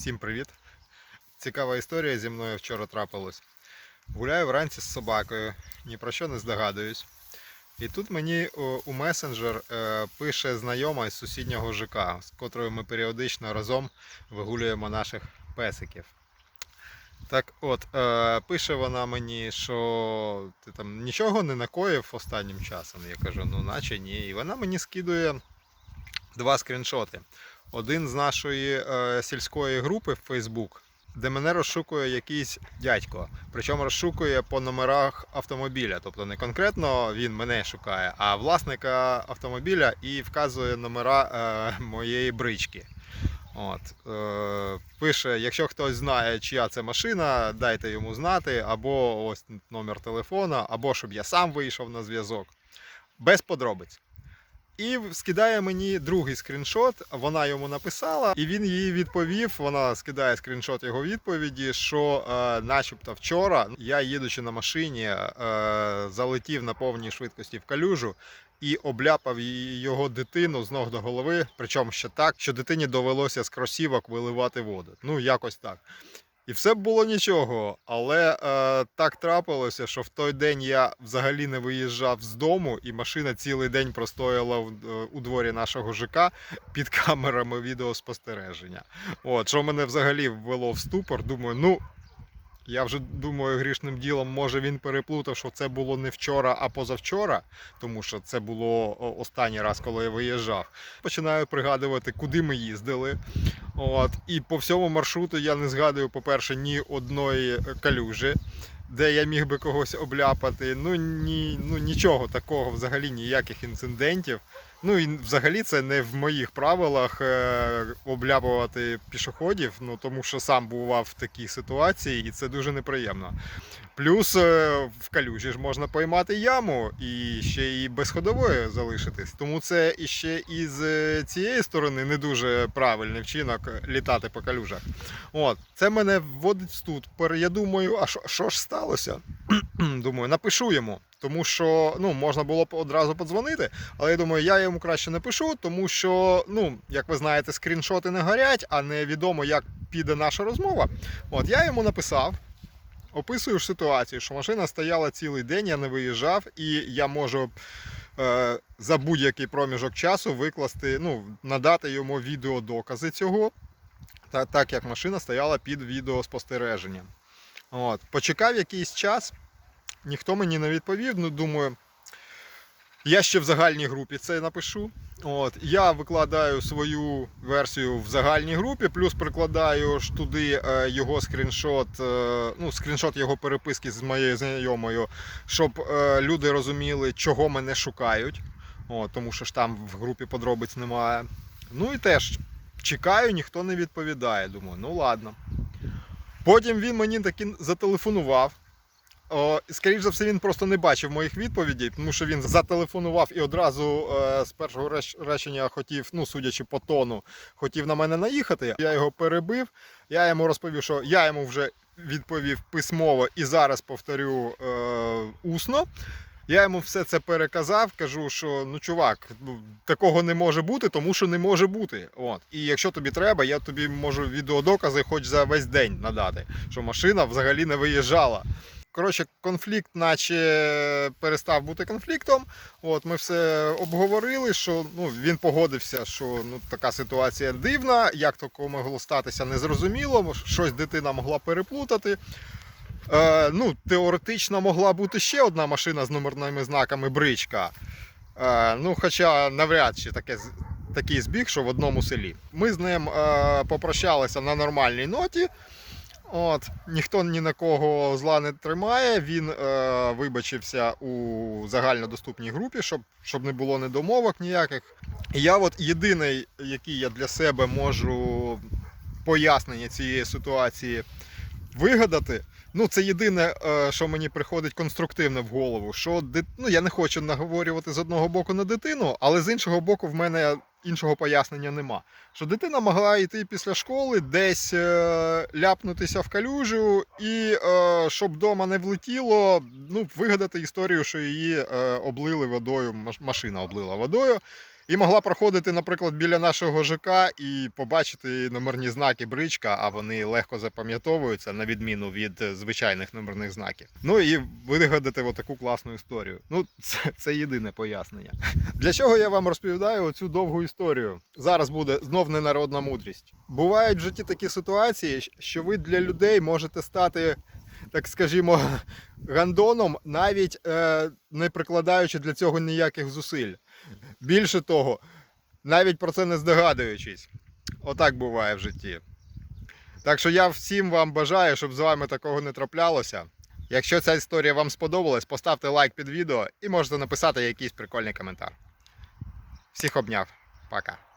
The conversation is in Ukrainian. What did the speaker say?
Всім привіт! Цікава історія зі мною вчора трапилась. Гуляю вранці з собакою, ні про що не здогадуюсь. І тут мені у месенджер е, пише знайома із сусіднього ЖК, з котрою ми періодично разом вигулюємо наших песиків. Так от, е, пише вона мені, що ти там нічого не накоїв останнім часом. Я кажу, ну наче ні. І вона мені скидує два скріншоти. Один з нашої е, сільської групи в Facebook, де мене розшукує якийсь дядько. Причому розшукує по номерах автомобіля. Тобто не конкретно він мене шукає, а власника автомобіля і вказує номера е, моєї брички. От, е, пише, якщо хтось знає, чия це машина, дайте йому знати, або ось номер телефона, або щоб я сам вийшов на зв'язок. Без подробиць. І скидає мені другий скріншот, вона йому написала, і він їй відповів. Вона скидає скріншот його відповіді, що е, начебто вчора я, їдучи на машині, е, залетів на повній швидкості в калюжу і обляпав його дитину з ног до голови. Причому ще так, що дитині довелося з кросівок виливати воду. Ну, якось так. І все б було нічого, але е, так трапилося, що в той день я взагалі не виїжджав з дому, і машина цілий день простояла в- е, у дворі нашого ЖК під камерами відеоспостереження. От, що мене взагалі ввело в ступор. Думаю, ну. Я вже думаю, грішним ділом, може він переплутав, що це було не вчора, а позавчора, тому що це було останній раз, коли я виїжджав. Починаю пригадувати, куди ми їздили. От, і по всьому маршруту я не згадую, по-перше, ні одної калюжі, де я міг би когось обляпати. Ну, ні, ну нічого такого, взагалі ніяких інцидентів. Ну і взагалі це не в моїх правилах е, обляпувати пішоходів, ну тому що сам бував в такій ситуації, і це дуже неприємно. Плюс е, в калюжі ж можна поймати яму і ще і без ходової залишитись. Тому це іще із е, цієї сторони не дуже правильний вчинок літати по калюжах. От, це мене вводить в ступор. Я думаю, а що ж сталося? думаю, напишу йому. Тому що ну, можна було б одразу подзвонити, але я думаю, я йому краще напишу, тому що, ну, як ви знаєте, скріншоти не горять, а невідомо, як піде наша розмова. От я йому написав, описую ж ситуацію, що машина стояла цілий день, я не виїжджав, і я можу е, за будь-який проміжок часу викласти, ну, надати йому відеодокази цього, та, так як машина стояла під відеоспостереженням. От. Почекав якийсь час, ніхто мені не відповів. Ну, думаю, я ще в загальній групі це напишу. От, я викладаю свою версію в загальній групі, плюс прикладаю ж туди е, його скріншот, е, ну, скріншот його переписки з моєю знайомою, щоб е, люди розуміли, чого мене шукають. От, тому що ж там в групі подробиць немає. Ну і теж чекаю, ніхто не відповідає. Думаю, ну ладно. Потім він мені таки зателефонував. О, скоріш за все, він просто не бачив моїх відповідей, тому що він зателефонував і одразу е, з першого речення хотів, ну судячи по тону, хотів на мене наїхати. Я його перебив. Я йому розповів, що я йому вже відповів письмово і зараз повторю е, усно. Я йому все це переказав, кажу, що ну чувак, ну, такого не може бути, тому що не може бути. От. І якщо тобі треба, я тобі можу відеодокази хоч за весь день надати, що машина взагалі не виїжджала. Коротше, конфлікт, наче перестав бути конфліктом. От ми все обговорили, що ну він погодився, що ну така ситуація дивна, як таке могло статися, незрозуміло. Щось дитина могла переплутати. Е, ну, теоретично могла бути ще одна машина з номерними знаками бричка. Е, ну, хоча навряд чи таке, такий збіг, що в одному селі. Ми з ним е, попрощалися на нормальній ноті. От, ніхто ні на кого зла не тримає. Він е, вибачився у загальнодоступній групі, щоб, щоб не було недомовок ніяких. Я от єдиний, який я для себе можу пояснення цієї ситуації вигадати. Ну, це єдине, е, що мені приходить конструктивне в голову. Що дит- ну, я не хочу наговорювати з одного боку на дитину, але з іншого боку, в мене іншого пояснення нема. Що дитина могла йти після школи, десь е, ляпнутися в калюжу, і е, щоб вдома не влетіло, ну, вигадати історію, що її е, облили водою, маш- машина облила водою. І могла проходити, наприклад, біля нашого ЖК і побачити номерні знаки бричка, а вони легко запам'ятовуються, на відміну від е, звичайних номерних знаків. Ну і вигадати отаку класну історію. Ну, це, це єдине пояснення. Для чого я вам розповідаю оцю довгу історію? Зараз буде знов ненародна мудрість. Бувають в житті такі ситуації, що ви для людей можете стати, так скажімо, гандоном, навіть е, не прикладаючи для цього ніяких зусиль. Більше того, навіть про це не здогадуючись. Отак буває в житті. Так що я всім вам бажаю, щоб з вами такого не траплялося. Якщо ця історія вам сподобалась, поставте лайк під відео і можете написати якийсь прикольний коментар. Всіх обняв. Пока.